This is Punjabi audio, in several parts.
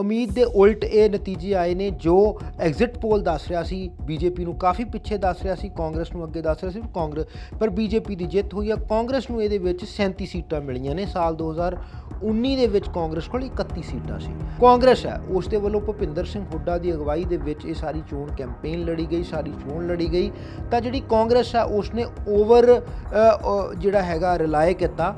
ਉਮੀਦ ਦੇ ਉਲਟ ਇਹ ਨਤੀਜੇ ਆਏ ਨੇ ਜੋ ਐਗਜ਼ਿਟ ਪੋਲ ਦੱਸ ਰਿਹਾ ਸੀ। ਬੀਜੇਪੀ ਨੂੰ ਕਾਫੀ ਪਿੱਛੇ ਦੱਸ ਰਿਹਾ ਸੀ, ਕਾਂਗਰਸ ਨੂੰ ਅੱਗੇ ਦੱਸ ਰਿਹਾ ਸੀ, ਕਾਂਗਰਸ ਪਰ ਬੀਜੇਪੀ ਦੀ ਜਿੱਤ ਹੋਈ ਹੈ ਕਾਂਗਰਸ ਨੂੰ ਇਹਦੇ ਵਿੱਚ 37 ਸੀਟਾਂ ਮਿਲੀਆਂ ਨੇ। ਸਾਲ 2019 ਦੇ ਵਿੱਚ ਕਾਂਗਰਸ ਕੋਲ 31 ਸੀਟਾਂ ਸੀ। ਕਾਂਗਰਸ ਹੈ, ਉਸ ਦੇ ਵੱਲੋਂ ਭੁਪਿੰਦਰ ਸਿੰਘ ਹੁੱਡਾ ਦੀ ਅਗਵਾਈ ਦੇ ਵਿੱਚ ਇਹ ਸਾਰੀ ਚੋਣ ਕੈਂਪੇਨ ਲੜੀ ਗਈ, ਸਾਰੀ ਚੋਣ ਲੜੀ ਗਈ। ਤਾਂ ਜਿਹੜੀ ਕਾਂਗਰਸ ਹੈ ਉਸ ਨੇ ਓਵਰ ਜਿਹੜਾ ਹੈਗਾ ਰਿਲਾਈ ਕੀਤਾ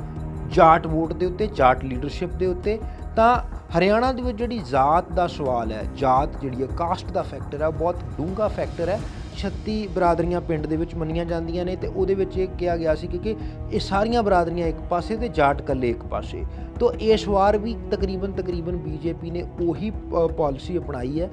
ਜਾਟ ਵੋਟ ਦੇ ਉੱਤੇ, ਜਾਟ ਲੀਡਰਸ਼ਿਪ ਦੇ ਉੱਤੇ। ਤਾਂ ਹਰਿਆਣਾ ਦੇ ਵਿੱਚ ਜਿਹੜੀ ਜ਼ਾਤ ਦਾ ਸਵਾਲ ਹੈ, ਜਾਤ ਜਿਹੜੀ ਹੈ ਕਾਸਟ ਦਾ ਫੈਕਟਰ ਹੈ, ਬਹੁਤ ਡੂੰਘਾ ਫੈਕਟਰ ਹੈ। 36 ਬਰਾਦਰੀਆਂ ਪਿੰਡ ਦੇ ਵਿੱਚ ਮੰਨੀਆਂ ਜਾਂਦੀਆਂ ਨੇ ਤੇ ਉਹਦੇ ਵਿੱਚ ਇਹ ਕਿਹਾ ਗਿਆ ਸੀ ਕਿ ਕਿ ਇਹ ਸਾਰੀਆਂ ਬਰਾਦਰੀਆਂ ਇੱਕ ਪਾਸੇ ਤੇ ਜਾਟ ਕੱਲੇ ਇੱਕ ਪਾਸੇ। ਤੋਂ ਇਸ ਵਾਰ ਵੀ ਤਕਰੀਬਨ ਤਕਰੀਬਨ ਬੀਜੇਪੀ ਨੇ ਉਹੀ ਪਾਲਿਸੀ ਅਪਣਾਈ ਹੈ।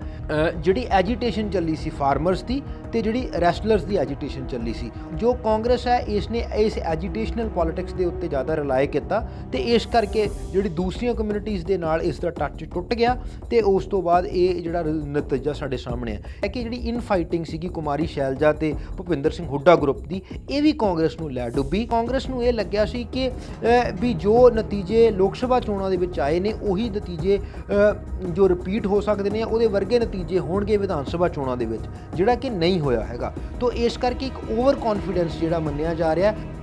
ਜਿਹੜੀ ਐਜੀਟੇਸ਼ਨ ਚੱਲੀ ਸੀ ਫਾਰਮਰਸ ਦੀ ਤੇ ਜਿਹੜੀ ਰੈਸਲਰਸ ਦੀ ਐਜੀਟੇਸ਼ਨ ਚੱਲੀ ਸੀ। ਜੋ ਕਾਂਗਰਸ ਹੈ ਇਸ ਨੇ ਇਸ ਐਜੀਟੇਸ਼ਨਲ ਪੋਲਿਟਿਕਸ ਦੇ ਉੱਤੇ ਜ਼ਿਆਦਾ ਰਿਲਾਈ ਕੀਤਾ ਤੇ ਇਸ ਕਰਕੇ ਜਿਹੜੀ ਦੂਸਰੀਆਂ ਕਮਿਊਨਿਟੀਜ਼ ਦੇ ਨਾਲ ਇਸ ਦਾ ਟੱਚ ਟੁੱਟ ਗਿਆ ਤੇ ਉਸ ਤੋਂ ਬਾਅਦ ਇਹ ਜਿਹੜਾ ਨਤੀਜਾ ਸਾਡੇ ਸਾਹਮਣੇ ਹੈ ਕਿ ਜਿਹੜੀ ਇਨ ਫਾਈਟਿੰਗ ਸੀਗੀ ਕੁਮਾਰ ਸ਼ੈਲਜਾ ਤੇ ਭੁਪਿੰਦਰ ਸਿੰਘ ਹੁੱਡਾ ਗਰੁੱਪ ਦੀ, ਇਹ ਵੀ ਕਾਂਗਰਸ ਨੂੰ ਲੈ ਡੁੱਬੀ। ਕਾਂਗਰਸ ਨੂੰ ਇਹ ਲੱਗਿਆ ਸੀ ਕਿ ਵੀ ਜੋ ਨਤੀਜੇ ਲੋਕ ਸਭਾ ਚੋਣਾਂ ਦੇ ਵਿੱਚ ਆਏ ਨੇ, ਉਹੀ ਨਤੀਜੇ ਜੋ ਰਿਪੀਟ ਹੋ ਸਕਦੇ ਨੇ ਉਹਦੇ ਵਰਗੇ ਨਤੀਜੇ ਹੋਣਗੇ ਵਿਧਾਨ ਸਭਾ ਚੋਣਾਂ ਦੇ ਵਿੱਚ, ਜਿਹੜਾ ਕਿ ਨਹੀਂ ਹੋਇਆ ਹੈਗਾ। ਤੋਂ ਇਸ ਕਰਕੇ ਇੱਕ ਓਵਰ ਕੌਨਫੀਡੈਂਸ ਜਿਹੜਾ ਮੰਨਿਆ ਜਾ ਰਿਹਾ ਹੈ।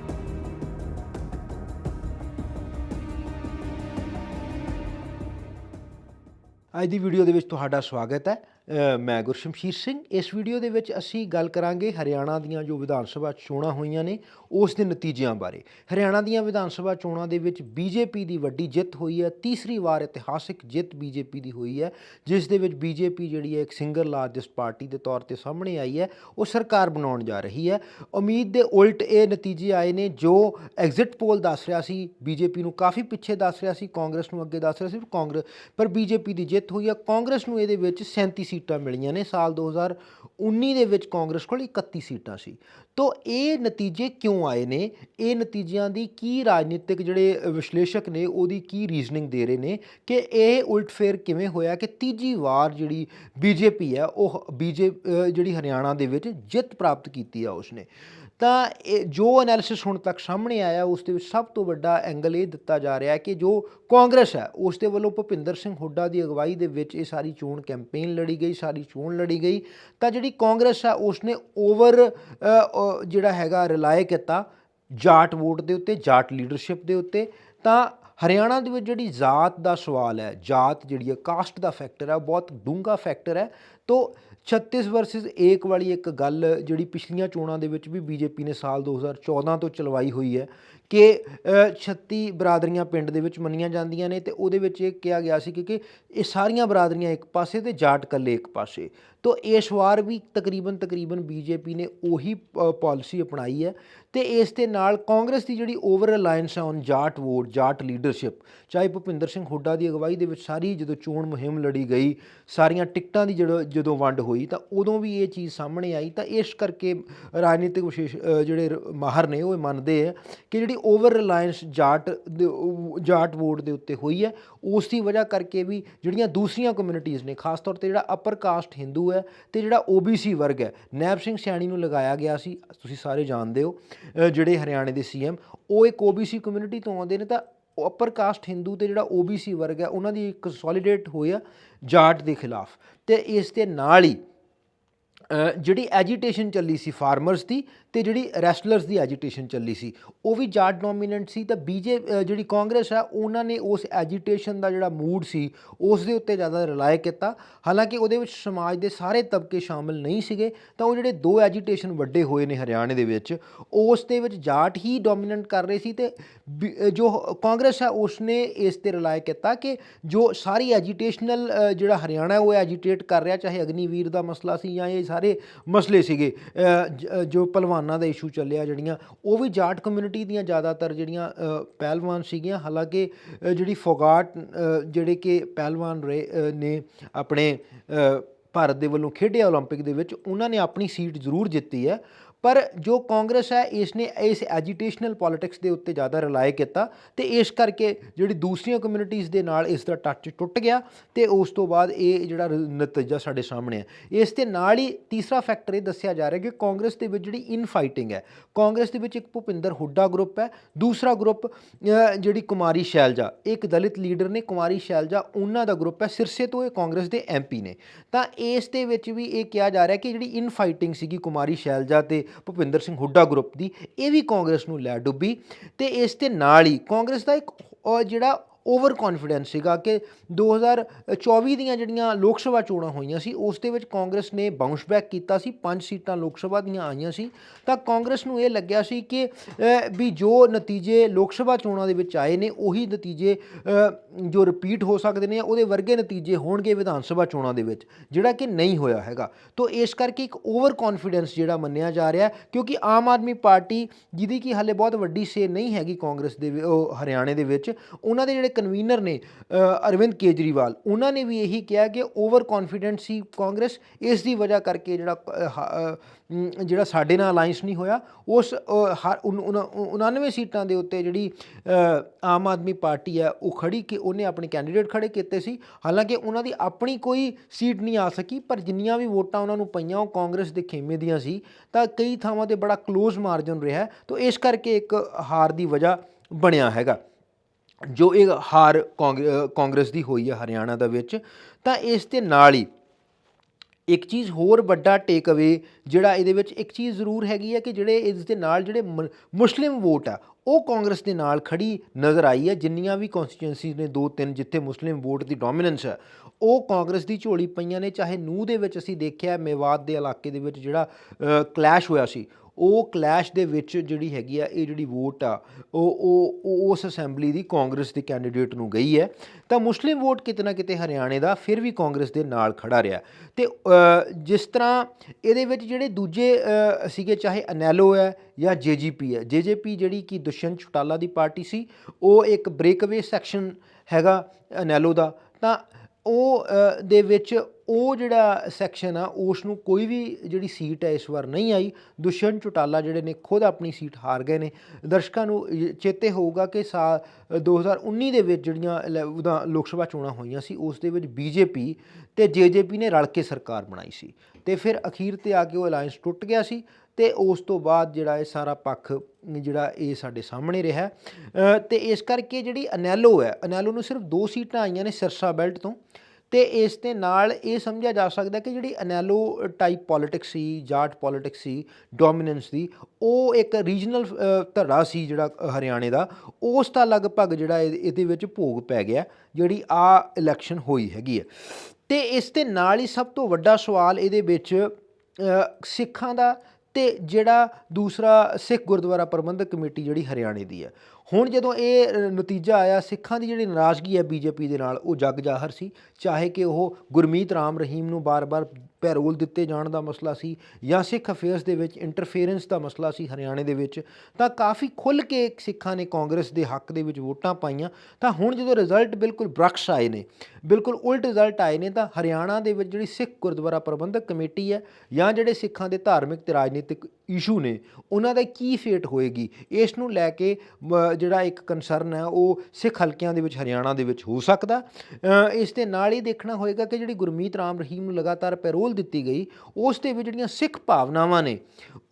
ਅੱਜ ਦੀ ਵੀਡੀਓ ਦੇ ਵਿੱਚ ਤੁਹਾਡਾ ਸਵਾਗਤ ਹੈ। ਮੈਂ ਗੁਰਸ਼ਮਸ਼ੀਰ ਸਿੰਘ। ਇਸ ਵੀਡੀਓ ਦੇ ਵਿੱਚ ਅਸੀਂ ਗੱਲ ਕਰਾਂਗੇ ਹਰਿਆਣਾ ਦੀਆਂ ਜੋ ਵਿਧਾਨ ਸਭਾ ਚੋਣਾਂ ਹੋਈਆਂ ਨੇ, ਉਸ ਦੇ ਨਤੀਜਿਆਂ ਬਾਰੇ। ਹਰਿਆਣਾ ਦੀਆਂ ਵਿਧਾਨ ਸਭਾ ਚੋਣਾਂ ਦੇ ਵਿੱਚ ਬੀਜੇਪੀ ਦੀ ਵੱਡੀ ਜਿੱਤ ਹੋਈ ਹੈ, ਤੀਸਰੀ ਵਾਰ ਇਤਿਹਾਸਿਕ ਜਿੱਤ ਬੀਜੇਪੀ ਦੀ ਹੋਈ ਹੈ, ਜਿਸ ਦੇ ਵਿੱਚ ਬੀਜੇਪੀ ਜਿਹੜੀ ਹੈ ਇੱਕ ਸਿੰਗਲ ਲਾਰਜੈਸਟ ਪਾਰਟੀ ਦੇ ਤੌਰ ਤੇ ਸਾਹਮਣੇ ਆਈ ਹੈ, ਉਹ ਸਰਕਾਰ ਬਣਾਉਣ ਜਾ ਰਹੀ ਹੈ। ਉਮੀਦ ਦੇ ਉਲਟ ਇਹ ਨਤੀਜੇ ਆਏ ਨੇ ਜੋ ਐਗਜ਼ਿਟ ਪੋਲ ਦੱਸ ਰਿਹਾ ਸੀ, ਬੀਜੇਪੀ ਨੂੰ ਕਾਫੀ ਪਿੱਛੇ ਦੱਸ ਰਿਹਾ ਸੀ, ਕਾਂਗਰਸ ਨੂੰ ਅੱਗੇ ਦੱਸ ਰਿਹਾ ਸੀ ਕਾਂਗਰਸ ਪਰ ਬੀਜੇਪੀ ਦੀ ਜਿੱਤ ਹੋਈ ਹੈ। ਕਾਂਗਰਸ ਨੂੰ ਇਹਦੇ ਵਿੱਚ 37 ਸੀਟਾਂ ਮਿਲੀਆਂ ਨੇ ਸਾਲ 2019 ਦੇ ਵਿੱਚ ਕਾਂਗਰਸ ਕੋਲ 31 ਸੀਟਾਂ ਸੀ। ਤੋਂ ਇਹ ਨਤੀਜੇ ਕਿਉਂ ਆਏ ਨੇ? ਇਹ ਨਤੀਜਿਆਂ ਦੀ ਕੀ ਰਾਜਨੀਤਿਕ ਜਿਹੜੇ ਵਿਸ਼ਲੇਸ਼ਕ ਨੇ ਉਹਦੀ ਕੀ ਰੀਜ਼ਨਿੰਗ ਦੇ ਰਹੇ ਨੇ ਕਿ ਇਹ ਉਲਟਫੇਰ ਕਿਵੇਂ ਹੋਇਆ ਕਿ ਤੀਜੀ ਵਾਰ ਜਿਹੜੀ ਬੀਜੇਪੀ ਹੈ ਉਹ ਬੀਜੇ ਅ, ਜਿਹੜੀ ਹਰਿਆਣਾ ਦੇ ਵਿੱਚ ਜਿੱਤ ਪ੍ਰਾਪਤ ਕੀਤੀ ਆ ਉਸਨੇ। ਤਾਂ ਇਹ ਜੋ ਐਨਾਲਿਸਿਸ ਹੁਣ ਤੱਕ ਸਾਹਮਣੇ ਆਇਆ, ਉਸ ਦੇ ਵਿੱਚ ਸਭ ਤੋਂ ਵੱਡਾ ਐਂਗਲ ਇਹ ਦਿੱਤਾ ਜਾ ਰਿਹਾ ਹੈ ਕਿ ਜੋ ਕਾਂਗਰਸ ਹੈ, ਉਸ ਦੇ ਵੱਲੋਂ ਭੁਪਿੰਦਰ ਸਿੰਘ ਹੁੱਡਾ ਦੀ ਅਗਵਾਈ ਦੇ ਵਿੱਚ ਇਹ ਸਾਰੀ ਚੋਣ ਕੈਂਪੇਨ ਲੜੀ ਗਈ, ਸਾਰੀ ਚੋਣ ਲੜੀ ਗਈ। ਤਾਂ ਜਿਹੜੀ ਕਾਂਗਰਸ ਹੈ ਉਸ ਨੇ ਓਵਰ ਜਿਹੜਾ ਹੈਗਾ ਰਿਲਾਈ ਕੀਤਾ ਜਾਟ ਵੋਟ ਦੇ ਉੱਤੇ, ਜਾਟ ਲੀਡਰਸ਼ਿਪ ਦੇ ਉੱਤੇ। ਤਾਂ ਹਰਿਆਣਾ ਦੇ ਵਿੱਚ ਜਿਹੜੀ ਜ਼ਾਤ ਦਾ ਸਵਾਲ ਹੈ, ਜਾਤ ਜਿਹੜੀ ਹੈ, ਕਾਸਟ ਦਾ ਫੈਕਟਰ ਹੈ, ਬਹੁਤ ਡੂੰਘਾ ਫੈਕਟਰ ਹੈ। ਤੋਂ 36 ਵਰਸਸ 1 ਵਾਲੀ ਇੱਕ ਗੱਲ ਜਿਹੜੀ ਪਿਛਲੀਆਂ ਚੋਣਾਂ ਦੇ ਵਿੱਚ ਵੀ ਬੀਜੇਪੀ ਨੇ ਸਾਲ 2014 ਤੋਂ ਚਲਵਾਈ ਹੋਈ ਹੈ ਕਿ ਅ, 36 ਬਰਾਦਰੀਆਂ ਪਿੰਡ ਦੇ ਵਿੱਚ ਮੰਨੀਆਂ ਜਾਂਦੀਆਂ ਨੇ ਤੇ ਉਹਦੇ ਵਿੱਚ ਇਹ ਕਿਹਾ ਗਿਆ ਸੀ ਕਿਉਂਕਿ ਇਹ ਸਾਰੀਆਂ ਬਰਾਦਰੀਆਂ ਇੱਕ ਪਾਸੇ ਤੇ ਜਾਟ ਕੱਲੇ ਇੱਕ ਪਾਸੇ। ਤੋਂ ਇਸ ਵਾਰ ਵੀ ਤਕਰੀਬਨ ਤਕਰੀਬਨ ਬੀਜੇਪੀ ਨੇ ਉਹੀ ਪਾਲਿਸੀ ਅਪਣਾਈ ਹੈ ਤੇ ਇਸ ਦੇ ਨਾਲ ਕਾਂਗਰਸ ਦੀ ਜਿਹੜੀ ਓਵਰ ਅਲਾਈਅੰਸ ਹੈ on Jat vote Jat leadership ਚਾਹੇ ਭੁਪਿੰਦਰ ਸਿੰਘ ਹੁੱਡਾ ਦੀ ਅਗਵਾਈ ਦੇ ਵਿੱਚ ਸਾਰੀ ਜਦੋਂ ਚੋਣ ਮੁਹਿੰਮ ਲੜੀ ਗਈ ਸਾਰੀਆਂ ਟਿਕਟਾਂ ਦੀ ਜਦੋਂ ਜਦੋਂ ਵੰਡ ਹੋਈ ਤਾਂ ਉਦੋਂ ਵੀ ਇਹ ਚੀਜ਼ ਸਾਹਮਣੇ ਆਈ। ਤਾਂ ਇਸ ਕਰਕੇ ਰਾਜਨੀਤਿਕ ਵਿਸ਼ੇਸ਼ ਜਿਹੜੇ ਮਾਹਰ ਨੇ ਉਹ ਇਹ ਮੰਨਦੇ ਆ ਕਿ ਜਿਹੜੀ ਓਵਰ ਰਿਲਾਇੰਸ ਜਾਟ ਦੇ, ਜਾਟ ਵੋਟ ਦੇ ਉੱਤੇ ਹੋਈ ਹੈ। ਉਸ ਦੀ ਵਜ੍ਹਾ ਕਰਕੇ ਵੀ ਜਿਹੜੀਆਂ ਦੂਸਰੀਆਂ ਕਮਿਊਨਿਟੀਜ਼ ਨੇ, ਖਾਸ ਤੌਰ ਤੇ ਜਿਹੜਾ ਅਪਰ ਕਾਸਟ ਹਿੰਦੂ ਹੈ ਤੇ ਜਿਹੜਾ OBC ਵਰਗ ਹੈ, ਨੈਬ ਸਿੰਘ ਸਿਆਣੀ ਨੂੰ ਲਗਾਇਆ ਗਿਆ ਸੀ, ਤੁਸੀਂ ਸਾਰੇ ਜਾਣਦੇ ਹੋ ਜਿਹੜੇ ਹਰਿਆਣੇ ਦੇ ਸੀਐਮ ਉਹ ਇੱਕ OBC ਕਮਿਊਨਿਟੀ ਤੋਂ ਆਉਂਦੇ ਨੇ ਤਾਂ ਅਪਰ ਕਾਸਟ ਹਿੰਦੂ ਤੇ ਜਿਹੜਾ OBC ਵਰਗ ਹੈ, ਉਹਨਾਂ ਦੀ ਕੰਸੋਲੀਡੇਟ ਹੋਇਆ ਜਾਟ ਦੇ ਖਿਲਾਫ। ਤੇ ਇਸ ਦੇ ਨਾਲ ਹੀ ਜਿਹੜੀ ਐਜੀਟੇਸ਼ਨ ਚੱਲੀ ਸੀ ਫਾਰਮਰਸ ਦੀ ਤੇ ਜਿਹੜੀ ਰੈਸਲਰਸ ਦੀ ਐਜੀਟੇਸ਼ਨ ਚੱਲੀ ਸੀ ਉਹ ਵੀ ਜਾਟ ਡੋਮੀਨੈਂਟ ਸੀ ਤਾਂ ਬੀਜੇ ਅ, ਜਿਹੜੀ ਕਾਂਗਰਸ ਹੈ ਉਹਨਾਂ ਨੇ ਉਸ ਐਜੀਟੇਸ਼ਨ ਦਾ ਜਿਹੜਾ ਮੂਡ ਸੀ ਉਸ ਦੇ ਉੱਤੇ ਜ਼ਿਆਦਾ ਰਿਲਾਇ ਕੀਤਾ। ਹਾਲਾਂਕਿ ਉਹਦੇ ਵਿੱਚ ਸਮਾਜ ਦੇ ਸਾਰੇ ਤਬਕੇ ਸ਼ਾਮਲ ਨਹੀਂ ਸੀਗੇ ਤਾਂ ਉਹ ਜਿਹੜੇ ਦੋ ਐਜੀਟੇਸ਼ਨ ਵੱਡੇ ਹੋਏ ਨੇ ਹਰਿਆਣੇ ਦੇ ਵਿੱਚ ਉਸ ਦੇ ਵਿੱਚ ਜਾਟ ਹੀ ਡੋਮੀਨੈਂਟ ਕਰ ਰਹੇ ਸੀ ਤੇ ਬੀ- ਜੋ ਕਾਂਗਰਸ ਹੈ ਉਸ ਨੇ ਇਸ ਤੇ ਰਿਲਾਇ ਕੀਤਾ ਕਿ ਜੋ ਸਾਰੀ ਐਜੀਟੇਸ਼ਨਲ ਜਿਹੜਾ ਹਰਿਆਣਾ ਉਹ ਐਜੀਟੇਟ ਕਰ ਰਿਹਾ ਚਾਹੇ ਅਗਨੀਵੀਰ ਦਾ ਮਸਲਾ ਸੀ ਜਾਂ ਇਹ ਸਾਰੇ ਮਸਲੇ ਸੀਗੇ ਅ, ਜ- ਅ, ਜੋ ਪਹਿਲਵਾਨਾਂ ਦਾ ਇਸ਼ੂ ਚੱਲਿਆ ਜਿਹੜੀਆਂ ਉਹ ਵੀ ਜਾਟ ਕਮਿਊਨਿਟੀ ਦੀਆਂ ਜ਼ਿਆਦਾਤਰ ਜਿਹੜੀਆਂ ਅ, ਪਹਿਲਵਾਨ ਸੀਗੀਆਂ ਹਾਲਾਂਕਿ ਅ, ਜਿਹੜੀ ਫੋਗਾਟ ਅ, ਜਿਹੜੇ ਕਿ ਪਹਿਲਵਾਨ ਰਹੇ ਅ, ਨੇ ਆਪਣੇ ਅ, ਭਾਰਤ ਦੇ ਵੱਲੋਂ ਖੇਡੇ 올림픽 ਦੇ ਵਿੱਚ ਉਹਨਾਂ ਨੇ ਆਪਣੀ ਸੀਟ ਜ਼ਰੂਰ ਜਿੱਤੀ ਹੈ ਪਰ ਜੋ ਕਾਂਗਰਸ ਹੈ ਇਸ ਨੇ ਇਸ ਐਜੀਟੇਸ਼ਨਲ ਪੋਲਿਟਿਕਸ ਦੇ ਉੱਤੇ ਜ਼ਿਆਦਾ ਰਿਲਾਈ ਕੀਤਾ ਤੇ ਇਸ ਕਰਕੇ ਜਿਹੜੀ ਦੂਸਰੀਆਂ ਕਮਿਊਨਿਟੀਜ਼ ਦੇ ਨਾਲ ਇਸ ਦਾ ਟੱਚ ਟੁੱਟ ਗਿਆ ਤੇ ਉਸ ਤੋਂ ਬਾਅਦ ਇਹ ਜਿਹੜਾ ਰ- ਨਤੀਜਾ ਸਾਡੇ ਸਾਹਮਣੇ ਹੈ ਇਸ ਦੇ ਨਾਲ ਹੀ ਤੀਸਰਾ ਫੈਕਟਰ ਇਹ ਦੱਸਿਆ ਜਾ ਰਿਹਾ ਕਿ ਕਾਂਗਰਸ ਦੇ ਵਿੱਚ ਜਿਹੜੀ ਇਨ ਫਾਈਟਿੰਗ ਹੈ, ਕਾਂਗਰਸ ਦੇ ਵਿੱਚ ਇੱਕ ਭੁਪਿੰਦਰ ਹੁੱਡਾ ਗਰੁੱਪ ਹੈ, ਦੂਸਰਾ ਗਰੁੱਪ ਜਿਹੜੀ ਕੁਮਾਰੀ ਸ਼ੈਲਜਾ, ਇੱਕ ਦਲਿਤ ਲੀਡਰ ਨੇ ਕੁਮਾਰੀ ਸ਼ੈਲਜਾ, ਉਹਨਾਂ ਦਾ ਗਰੁੱਪ ਹੈ, ਸਿਰਸੇ ਤੋਂ ਇਹ ਕਾਂਗਰਸ ਦੇ ਐਮਪੀ ਨੇ। ਤਾਂ ਇਸ ਦੇ ਵਿੱਚ ਵੀ ਇਹ ਕਿਹਾ ਜਾ ਰਿਹਾ ਕਿ ਜਿਹੜੀ ਇਨ ਫਾਈਟਿੰਗ ਸੀਗੀ ਕੁਮਾਰੀ ਸ਼ੈਲਜਾ ਤੇ ਭੁਪਿੰਦਰ ਸਿੰਘ ਹੁੱਡਾ ਗਰੁੱਪ ਦੀ ਇਹ ਵੀ ਕਾਂਗਰਸ ਨੂੰ ਲੈ ਡੁੱਬੀ ਤੇ ਇਸ ਦੇ ਨਾਲ ਹੀ ਕਾਂਗਰਸ ਦਾ ਇੱਕ ਅ, ਜਿਹੜਾ ਓਵਰ ਕੌਨਫੀਡੈਂਸ ਸੀਗਾ ਕਿ 2024 ਦੀਆਂ ਜਿਹੜੀਆਂ ਲੋਕ ਸਭਾ ਚੋਣਾਂ ਹੋਈਆਂ ਸੀ, ਉਸ ਦੇ ਵਿੱਚ ਕਾਂਗਰਸ ਨੇ ਬਾਉਂਸ ਬੈਕ ਕੀਤਾ ਸੀ, ਪੰਜ ਸੀਟਾਂ ਲੋਕ ਸਭਾ ਦੀਆਂ ਆਈਆਂ ਸੀ। ਤਾਂ ਕਾਂਗਰਸ ਨੂੰ ਇਹ ਲੱਗਿਆ ਸੀ ਕਿ ਵੀ ਜੋ ਨਤੀਜੇ ਲੋਕ ਸਭਾ ਚੋਣਾਂ ਦੇ ਵਿੱਚ ਆਏ ਨੇ, ਉਹੀ ਨਤੀਜੇ ਜੋ ਰਿਪੀਟ ਹੋ ਸਕਦੇ ਨੇ ਉਹਦੇ ਵਰਗੇ ਨਤੀਜੇ ਹੋਣਗੇ ਵਿਧਾਨ ਸਭਾ ਚੋਣਾਂ ਦੇ ਵਿੱਚ, ਜਿਹੜਾ ਕਿ ਨਹੀਂ ਹੋਇਆ ਹੈਗਾ। ਤੋਂ ਇਸ ਕਰਕੇ ਇੱਕ ਓਵਰ ਕੌਨਫੀਡੈਂਸ ਜਿਹੜਾ ਮੰਨਿਆ ਜਾ ਰਿਹਾ ਕਿਉਂਕਿ ਆਮ ਆਦਮੀ ਪਾਰਟੀ, ਜਿਹਦੀ ਕਿ ਹਾਲੇ ਬਹੁਤ ਵੱਡੀ ਸੇ ਨਹੀਂ ਹੈਗੀ ਕਾਂਗਰਸ ਦੇ ਹਰਿਆਣੇ ਦੇ ਵਿੱਚ, ਉਹਨਾਂ ਦੇ ਜਿਹੜੇ ਕਨਵੀਨਰ ਨੇ ਅਰਵਿੰਦ ਕੇਜਰੀਵਾਲ। ਉਹਨਾਂ ਨੇ ਵੀ ਇਹੀ ਕਿਹਾ ਕਿ ਓਵਰ ਕੌਨਫੀਡੈਂਟ ਸੀ ਕਾਂਗਰਸ ਇਸ ਦੀ ਵਜ੍ਹਾ ਕਰਕੇ ਜਿਹੜਾ ਜਿਹੜਾ ਸਾਡੇ ਨਾਲ ਅਲਾਈਅੰਸ ਨਹੀਂ ਹੋਇਆ ਉਸ ਅ, 99 ਸੀਟਾਂ ਦੇ ਉੱਤੇ ਜਿਹੜੀ ਆਮ ਆਦਮੀ ਪਾਰਟੀ ਹੈ ਉਹ ਖੜੀ ਕਿ ਉਹਨੇ ਆਪਣੇ ਕੈਂਡੀਡੇਟ ਖੜੇ ਕੀਤੇ ਸੀ। ਹਾਲਾਂਕਿ ਉਹਨਾਂ ਦੀ ਆਪਣੀ ਕੋਈ ਸੀਟ ਨਹੀਂ ਆ ਸਕੀ ਪਰ ਜਿੰਨੀਆਂ ਵੀ ਵੋਟਾਂ ਉਹਨਾਂ ਨੂੰ ਪਈਆਂ ਉਹ ਕਾਂਗਰਸ ਦੇ ਖੇਮੇ ਦੀਆਂ ਸੀ। ਤਾਂ ਕਈ ਥਾਵਾਂ ਤੇ ਬੜਾ ਕਲੋਜ਼ ਮਾਰਜਨ ਰਿਹਾ ਤਾਂ ਇਸ ਕਰਕੇ ਇੱਕ ਹਾਰ ਦੀ ਵਜ੍ਹਾ ਬਣਿਆ ਹੈਗਾ। ਜੋ ਇਹ ਹਾਰ ਕਾਂਗ- ਕਾਂਗਰਸ ਦੀ ਹੋਈ ਹੈ ਹਰਿਆਣਾ ਦੇ ਵਿੱਚ, ਤਾਂ ਇਸ ਦੇ ਨਾਲ ਹੀ ਇੱਕ ਚੀਜ਼ ਹੋਰ ਵੱਡਾ ਟੇਕ ਅਵੇ ਜਿਹੜਾ ਇਹਦੇ ਵਿੱਚ ਇੱਕ ਚੀਜ਼ ਜ਼ਰੂਰ ਹੈਗੀ ਹੈ ਕਿ ਜਿਹੜੇ ਇਸ ਦੇ ਨਾਲ ਜਿਹੜੇ ਮ- ਮੁਸਲਿਮ ਵੋਟ ਆ, ਉਹ ਕਾਂਗਰਸ ਦੇ ਨਾਲ ਖੜੀ ਨਜ਼ਰ ਆਈ ਹੈ ਜਿੰਨੀਆਂ ਵੀ ਕਨਸਟੀਚੁਐਂਸੀਜ਼ ਨੇ ਦੋ ਤਿੰਨ ਜਿੱਥੇ ਮੁਸਲਿਮ ਵੋਟ ਦੀ ਡੋਮੀਨੈਂਸ ਹੈ ਉਹ ਕਾਂਗਰਸ ਦੀ ਝੋਲੀ ਪਈਆਂ ਨੇ, ਚਾਹੇ ਨੂਹ ਦੇ ਵਿੱਚ ਅਸੀਂ ਦੇਖਿਆ, ਮੇਵਾਤ ਦੇ ਇਲਾਕੇ ਦੇ ਵਿੱਚ ਜਿਹੜਾ ਕਲੈਸ਼ ਹੋਇਆ ਸੀ ਉਹ ਕਲੈਸ਼ ਦੇ ਵਿੱਚ ਜਿਹੜੀ ਹੈਗੀ ਆ, ਇਹ ਜਿਹੜੀ ਵੋਟ ਆ, ਉਹ ਉਹ ਉਹ ਉਸ ਅਸੈਂਬਲੀ ਦੀ ਕਾਂਗਰਸ ਦੇ ਕੈਂਡੀਡੇਟ ਨੂੰ ਗਈ ਹੈ। ਤਾਂ ਮੁਸਲਿਮ ਵੋਟ ਕਿਤੇ ਨਾ ਕਿਤੇ ਹਰਿਆਣੇ ਦਾ ਫਿਰ ਵੀ ਕਾਂਗਰਸ ਦੇ ਨਾਲ ਖੜਾ ਰਿਹਾ। ਤੇ ਜਿਸ ਤਰ੍ਹਾਂ ਇਹਦੇ ਵਿੱਚ ਜਿਹੜੇ ਦੂਜੇ ਸੀਗੇ, ਚਾਹੇ ਅਨੈਲੋ ਹੈ ਜਾਂ ਜੇਜੀਪੀ ਹੈ। ਜੇਜੇਪੀ ਜਿਹੜੀ ਕਿ ਦੁਸ਼ਯੰਤ ਚੁਟਾਲਾ ਦੀ ਪਾਰਟੀ ਸੀ, ਉਹ ਇੱਕ ਬ੍ਰੇਕਅਵੇ ਸੈਕਸ਼ਨ ਹੈਗਾ ਅਨੈਲੋ ਦਾ। ਤਾਂ ਉਹ ਦੇ ਵਿੱਚ ਉਹ ਜਿਹੜਾ ਸੈਕਸ਼ਨ ਆ ਉਸ ਨੂੰ ਕੋਈ ਵੀ ਜਿਹੜੀ ਸੀਟ ਹੈ ਇਸ ਵਾਰ ਨਹੀਂ ਆਈ। ਦੁਸ਼ਯੰਤ ਚੌਟਾਲਾ ਜਿਹੜੇ ਨੇ, ਖੁਦ ਆਪਣੀ ਸੀਟ ਹਾਰ ਗਏ ਨੇ। ਦਰਸ਼ਕਾਂ ਨੂੰ ਚੇਤੇ ਹੋਊਗਾ ਕਿ ਸਾ 2019 ਦੇ ਵਿੱਚ ਜਿਹੜੀਆਂ ਇਲੈ- ਲੋਕ ਸਭਾ ਚੋਣਾਂ ਹੋਈਆਂ ਸੀ, ਉਸ ਦੇ ਵਿੱਚ ਬੀਜੇਪੀ ਤੇ ਜੇਜੇਪੀ ਨੇ ਰਲ ਕੇ ਸਰਕਾਰ ਬਣਾਈ ਸੀ। ਤੇ ਫਿਰ ਅਖੀਰ ਤੇ ਆ ਕੇ ਉਹ ਅਲਾਈਅੰਸ ਟੁੱਟ ਗਿਆ ਸੀ। ਤੇ ਉਸ ਤੋਂ ਬਾਅਦ ਜਿਹੜਾ ਇਹ ਸਾਰਾ ਪੱਖ ਜਿਹੜਾ ਇਹ ਸਾਡੇ ਸਾਹਮਣੇ ਰਿਹਾ। ਅ, ਤੇ ਇਸ ਕਰਕੇ ਜਿਹੜੀ ਅਨੈਲੋ ਹੈ ਅਨੈਲੋ ਨੂੰ ਸਿਰਫ ਦੋ ਸੀਟਾਂ ਆਈਆਂ ਨੇ ਸਿਰਸਾ ਬੈਲਟ ਤੋਂ। ਤੇ ਇਸ ਦੇ ਨਾਲ ਇਹ ਸਮਝਿਆ ਜਾ ਸਕਦਾ ਕਿ ਜਿਹੜੀ ਅਨੈਲੋ ਟਾਈਪ ਪੋਲਿਟਿਕਸ ਸੀ ਜਾਟ ਪੋਲਿਟਿਕਸ ਸੀ ਡੋਮੀਨੈਂਸ ਦੀ ਉਹ ਇੱਕ ਰੀਜਨਲ ਧੜਾ ਸੀ ਜਿਹੜਾ ਹਰਿਆਣੇ ਦਾ। ਉਸ ਦਾ ਲਗਭਗ ਜਿਹੜਾ ਇਹ- ਇਹਦੇ ਵਿੱਚ ਭੋਗ ਪੈ ਗਿਆ ਜਿਹੜੀ ਆ ਇਲੈਕਸ਼ਨ ਹੋਈ ਹੈਗੀ ਹੈ। ਤੇ ਇਸ ਦੇ ਨਾਲ ਹੀ ਸਭ ਤੋਂ ਵੱਡਾ ਸਵਾਲ ਇਹਦੇ ਵਿੱਚ ਸਿੱਖਾਂ ਦਾ ਤੇ ਜਿਹੜਾ ਦੂਸਰਾ ਸਿੱਖ ਗੁਰਦੁਆਰਾ ਪ੍ਰਬੰਧਕ ਕਮੇਟੀ ਜਿਹੜੀ ਹਰਿਆਣੇ ਦੀ ਹੈ। ਹੁਣ ਜਦੋਂ ਇਹ ਨਤੀਜਾ ਆਇਆ, ਸਿੱਖਾਂ ਦੀ ਜਿਹੜੀ ਨਾਰਾਜ਼ਗੀ ਹੈ ਬੀਜੇਪੀ ਦੇ ਨਾਲ, ਉਹ ਜੱਗ ਜ਼ਾਹਰ ਸੀ। ਚਾਹੇ ਕਿ ਉਹ ਗੁਰਮੀਤ ਰਾਮ ਰਹੀਮ ਨੂੰ ਬਾਰ-ਬਾਰ ਪੈਰੋਲ ਦਿੱਤੇ ਜਾਣ ਦਾ ਮਸਲਾ ਸੀ ਜਾਂ ਸਿੱਖ ਅਫੇਅਰਸ ਦੇ ਵਿੱਚ ਇੰਟਰਫੇਰੈਂਸ ਦਾ ਮਸਲਾ ਸੀ ਹਰਿਆਣੇ ਦੇ ਵਿੱਚ, ਤਾਂ ਕਾਫੀ ਖੁੱਲ੍ਹ ਕੇ ਸਿੱਖਾਂ ਨੇ ਕਾਂਗਰਸ ਦੇ ਹੱਕ ਦੇ ਵਿੱਚ ਵੋਟਾਂ ਪਾਈਆਂ। ਤਾਂ ਹੁਣ ਜਦੋਂ ਰਿਜ਼ਲਟ ਬਿਲਕੁਲ ਬਰਕਸ ਆਏ ਨੇ, ਬਿਲਕੁਲ ਉਲਟ ਰਿਜ਼ਲਟ ਆਏ ਨੇ, ਤਾਂ ਹਰਿਆਣਾ ਦੇ ਵਿੱਚ ਜਿਹੜੀ ਸਿੱਖ ਗੁਰਦੁਆਰਾ ਪ੍ਰਬੰਧਕ ਕਮੇਟੀ ਹੈ ਜਾਂ ਜਿਹੜੇ ਸਿੱਖਾਂ ਦੇ ਧਾਰਮਿਕ ਤੇ ਰਾਜਨੀਤਿਕ ਇਸ਼ੂ ਨੇ, ਉਹਨਾਂ ਦਾ ਕੀ ਫੇਟ ਹੋਏਗੀ? ਇਸ ਨੂੰ ਲੈ ਕੇ ਜਿਹੜਾ ਇੱਕ ਕਨਸਰਨ ਹੈ, ਉਹ ਸਿੱਖ ਹਲਕਿਆਂ ਦੇ ਵਿੱਚ, ਹਰਿਆਣਾ ਦੇ ਵਿੱਚ ਹੋ ਸਕਦਾ। ਇਸ ਦੇ ਨਾਲ ਹੀ ਦੇਖਣਾ ਹੋਏਗਾ ਕਿ ਜਿਹੜੀ ਗੁਰਮੀਤ ਰਾਮ ਰਹੀਮ ਨੂੰ ਲਗਾਤਾਰ ਪੈਰੋਲ ਦਿੱਤੀ ਗਈ, ਉਸ ਦੇ ਵਿੱਚ ਜਿਹੜੀਆਂ ਸਿੱਖ ਭਾਵਨਾਵਾਂ ਨੇ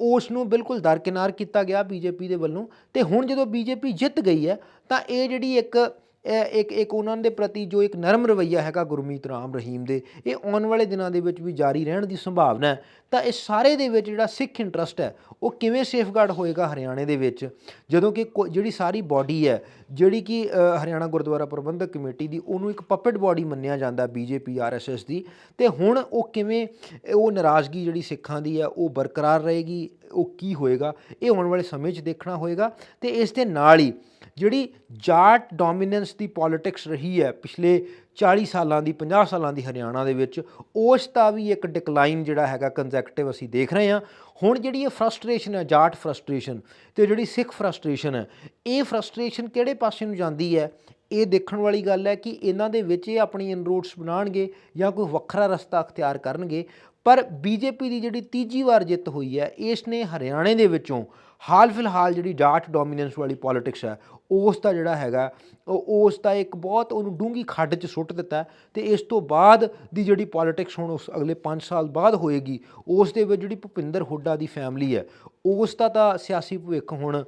ਉਸ ਨੂੰ ਬਿਲਕੁਲ ਦਰਕਿਨਾਰ ਕੀਤਾ ਗਿਆ ਬੀਜੇਪੀ ਦੇ ਵੱਲੋਂ। ਤੇ ਹੁਣ ਜਦੋਂ ਬੀਜੇਪੀ ਜਿੱਤ ਗਈ ਹੈ, ਤਾਂ ਇਹ ਜਿਹੜੀ ਇੱਕ ਇੱਕ ਇੱਕ ਉਹਨਾਂ ਦੇ ਪ੍ਰਤੀ ਜੋ ਇੱਕ ਨਰਮ ਰਵੱਈਆ ਹੈਗਾ ਗੁਰਮੀਤ ਰਾਮ ਰਹੀਮ ਦੇ, ਇਹ ਆਉਣ ਵਾਲੇ ਦਿਨਾਂ ਦੇ ਵਿੱਚ ਵੀ ਜਾਰੀ ਰਹਿਣ ਦੀ ਸੰਭਾਵਨਾ ਹੈ। ਤਾਂ ਇਹ ਸਾਰੇ ਦੇ ਵਿੱਚ ਜਿਹੜਾ ਸਿੱਖ ਇੰਟਰਸਟ ਹੈ, ਉਹ ਕਿਵੇਂ ਸੇਫਗਾਰਡ ਹੋਏਗਾ ਹਰਿਆਣੇ ਦੇ ਵਿੱਚ? ਜਦੋਂ ਕਿ ਜਿਹੜੀ ਸਾਰੀ ਬਾਡੀ ਹੈ ਜਿਹੜੀ ਕਿ ਹਰਿਆਣਾ ਗੁਰਦੁਆਰਾ ਪ੍ਰਬੰਧਕ ਕਮੇਟੀ ਦੀ ਉਹਨੂੰ ਇੱਕ ਪਪਟ ਬਾਡੀ ਮੰਨਿਆ ਜਾਂਦਾ ਬੀਜੇਪੀ ਆਰਐਸਐਸ ਦੀ। ਤੇ ਹੁਣ ਉਹ ਕਿਵੇਂ, ਉਹ ਨਾਰਾਜ਼ਗੀ ਜਿਹੜੀ ਸਿੱਖਾਂ ਦੀ ਹੈ ਉਹ ਬਰਕਰਾਰ ਰਹੇਗੀ, ਉਹ ਕੀ ਹੋਏਗਾ, ਇਹ ਆਉਣ ਵਾਲੇ ਸਮੇਂ 'ਚ ਦੇਖਣਾ ਹੋਏਗਾ। ਤੇ ਇਸ ਦੇ ਨਾਲ ਹੀ ਜਿਹੜੀ ਜਾਟ ਡੋਮੀਨੈਂਸ ਦੀ ਪੋਲਿਟਿਕਸ ਰਹੀ ਹੈ, ਪਿਛਲੇ 40 ਸਾਲਾਂ ਦੀ 50 ਸਾਲਾਂ ਦੀ ਹਰਿਆਣਾ ਦੇ ਵਿੱਚ, ਉਸ ਦਾ ਵੀ ਇੱਕ ਡਿਕਲਾਈਨ ਜਿਹੜਾ ਹੈਗਾ ਕੰਜ਼ੈਕਟਿਵ ਅਸੀਂ ਦੇਖ ਰਹੇ ਹਾਂ। ਹੁਣ ਜਿਹੜੀ ਇਹ ਫਰਸਟ੍ਰੇਸ਼ਨ ਹੈ, ਜਾਟ ਫਰਸਟ੍ਰੇਸ਼ਨ ਤੇ ਜਿਹੜੀ ਸਿੱਖ ਫਰਸਟ੍ਰੇਸ਼ਨ ਹੈ, ਇਹ ਫਰਸਟ੍ਰੇਸ਼ਨ ਕਿਹੜੇ ਪਾਸੇ ਨੂੰ ਜਾਂਦੀ ਹੈ? ਇਹ ਦੇਖਣ ਵਾਲੀ ਗੱਲ ਹੈ ਕਿ ਇਹਨਾਂ ਦੇ ਵਿੱਚ ਇਹ ਆਪਣੀ ਇਨਰੋਡਸ ਬਣਾਉਣਗੇ ਜਾਂ ਕੋਈ ਵੱਖਰਾ ਰਸਤਾ ਅਖਤਿਆਰ ਕਰਨਗੇ। ਪਰ ਬੀਜੇਪੀ ਦੀ ਜਿਹੜੀ ਤੀਜੀ ਵਾਰ ਜਿੱਤ ਹੋਈ ਹੈ, ਇਸ ਨੇ ਹਰਿਆਣੇ ਦੇ ਵਿੱਚੋਂ ਹਾਲ ਫਿਲਹਾਲ ਜਿਹੜੀ ਡਾਟ ਡੋਮੀਨੈਂਸ ਵਾਲੀ ਪੋਲਿਟਿਕਸ ਹੈ, ਉਸ ਦਾ ਜਿਹੜਾ ਹੈਗਾ, ਉਹ ਉਸ ਦਾ ਇੱਕ ਬਹੁਤ ਉਹਨੂੰ ਡੂੰਗੀ ਖੱਡ 'ਚ ਸੁੱਟ ਦਿੱਤਾ ਤੇ ਇਸ ਤੋਂ ਬਾਅਦ ਦੀ ਜਿਹੜੀ ਪੋਲਿਟਿਕਸ ਹੁਣ ਉਸ ਅਗਲੇ 5 ਸਾਲ ਬਾਅਦ ਹੋਏਗੀ, ਉਸ ਦੇ ਵਿੱਚ ਜਿਹੜੀ ਭੁਪਿੰਦਰ ਹੁੱਡਾ ਦੀ ਫੈਮਿਲੀ ਹੈ, ਉਸ ਦਾ ਤਾਂ ਸਿਆਸੀ ਭਵਿੱਖ ਹੁਣ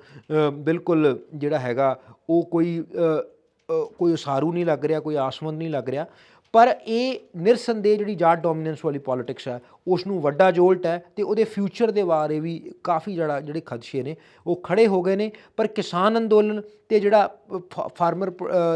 ਬਿਲਕੁਲ ਜਿਹੜਾ ਹੈਗਾ, ਉਹ ਕੋਈ ਕੋਈ ਉਸਾਰੂ ਨਹੀਂ ਲੱਗ ਰਿਹਾ, ਕੋਈ ਆਸਮੰਦ ਨਹੀਂ ਲੱਗ ਰਿਹਾ। ਪਰ ਇਹ ਨਿਰਸੰਦੇਹ ਜਿਹੜੀ ਜਾਟ ਡੋਮੀਨੈਂਸ ਵਾਲੀ ਪੋਲਿਟਿਕਸ ਹੈ ਉਸ ਨੂੰ ਵੱਡਾ ਜੋਲਟ ਹੈ ਤੇ ਉਹਦੇ ਫਿਊਚਰ ਦੇ ਬਾਰੇ ਵੀ ਕਾਫੀ ਜਿਹੜਾ, ਜਿਹੜੇ ਖਦਸ਼ੇ ਨੇ, ਉਹ ਖੜੇ ਹੋ ਗਏ ਨੇ। ਪਰ ਕਿਸਾਨ ਅੰਦੋਲਨ ਤੇ ਜਿਹੜਾ ਫ- ਫਾਰਮਰ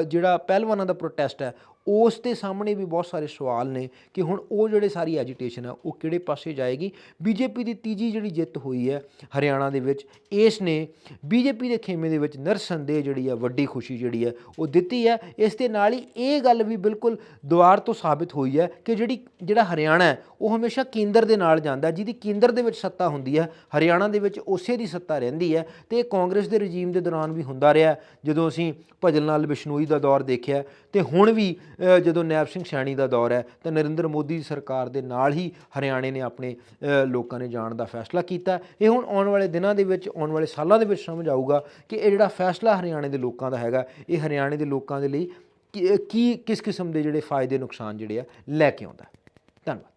ਜਿਹੜਾ ਪਹਿਲਵਾਨਾਂ ਦਾ ਪ੍ਰੋਟੈਸਟ ਹੈ ਉਸ ਦੇ ਸਾਹਮਣੇ ਵੀ ਬਹੁਤ ਸਾਰੇ ਸਵਾਲ ਨੇ ਕਿ ਹੁਣ ਉਹ ਜਿਹੜੇ ਸਾਰੀ ਐਜੀਟੇਸ਼ਨ ਹੈ ਉਹ ਕਿਹੜੇ ਪਾਸੇ ਜਾਏਗੀ? ਬੀਜੇਪੀ ਦੀ ਤੀਜੀ ਜਿਹੜੀ ਜਿੱਤ ਹੋਈ ਹੈ ਹਰਿਆਣਾ ਦੇ ਵਿੱਚ, ਇਸ ਨੇ ਬੀਜੇਪੀ ਦੇ ਖੇਮੇ ਦੇ ਵਿੱਚ ਨਰਸੰਦੇਹ ਜਿਹੜੀ ਆ, ਵੱਡੀ ਖੁਸ਼ੀ ਜਿਹੜੀ ਹੈ ਉਹ ਦਿੱਤੀ ਹੈ ਇਸ ਦੇ ਨਾਲ ਹੀ ਇਹ ਗੱਲ ਵੀ ਬਿਲਕੁਲ ਦੁਆਰ ਤੋਂ ਸਾਬਿਤ ਹੋਈ ਹੈ ਕਿ ਜਿਹੜੀ, ਜਿਹੜਾ ਹਰਿਆਣਾ ਹੈ, ਉਹ ਹਮੇਸ਼ਾ ਕੇਂਦਰ ਦੇ ਨਾਲ ਜਾਂਦਾ ਜਿਹਦੀ ਕੇਂਦਰ ਦੇ ਵਿੱਚ ਸੱਤਾ ਹੁੰਦੀ ਹੈ, ਹਰਿਆਣਾ ਦੇ ਵਿੱਚ ਉਸੇ ਦੀ ਸੱਤਾ ਰਹਿੰਦੀ ਹੈ ਤੇ ਇਹ ਕਾਂਗਰਸ ਦੇ ਰਜੀਮ ਦੇ ਦੌਰਾਨ ਵੀ ਹੁੰਦਾ ਰਿਹਾ। ਜਦੋਂ ਅਸੀਂ ਭਜਨ ਲਾਲ ਬਿਸ਼ਨੋਈ ਦਾ ਦੌਰ ਦੇਖਿਆ, ਤੇ ਹੁਣ ਵੀ ਜਦੋਂ ਨੈਬ ਸਿੰਘ ਸੈਣੀ ਦਾ ਦੌਰ ਹੈ, ਤਾਂ ਨਰਿੰਦਰ ਮੋਦੀ ਸਰਕਾਰ ਦੇ ਨਾਲ ਹੀ ਹਰਿਆਣੇ ਨੇ ਆਪਣੇ ਲੋਕਾਂ ਨੇ ਜਾਣ ਦਾ ਫੈਸਲਾ ਕੀਤਾ। ਇਹ ਹੁਣ ਆਉਣ ਵਾਲੇ ਦਿਨਾਂ ਦੇ ਵਿੱਚ, ਆਉਣ ਵਾਲੇ ਸਾਲਾਂ ਦੇ ਵਿੱਚ ਸਮਝ ਆਊਗਾ ਕਿ ਇਹ ਜਿਹੜਾ ਫੈਸਲਾ ਹਰਿਆਣੇ ਦੇ ਲੋਕਾਂ ਦਾ ਹੈਗਾ, ਇਹ ਹਰਿਆਣੇ ਦੇ ਲੋਕਾਂ ਦੇ ਲਈ ਕੀ ਕੀ- ਕਿਸ ਕਿਸਮ ਦੇ ਜਿਹੜੇ ਫਾਇਦੇ ਨੁਕਸਾਨ ਜਿਹੜੇ ਆ, ਲੈ ਕੇ ਆਉਂਦਾ। ਧੰਨਵਾਦ।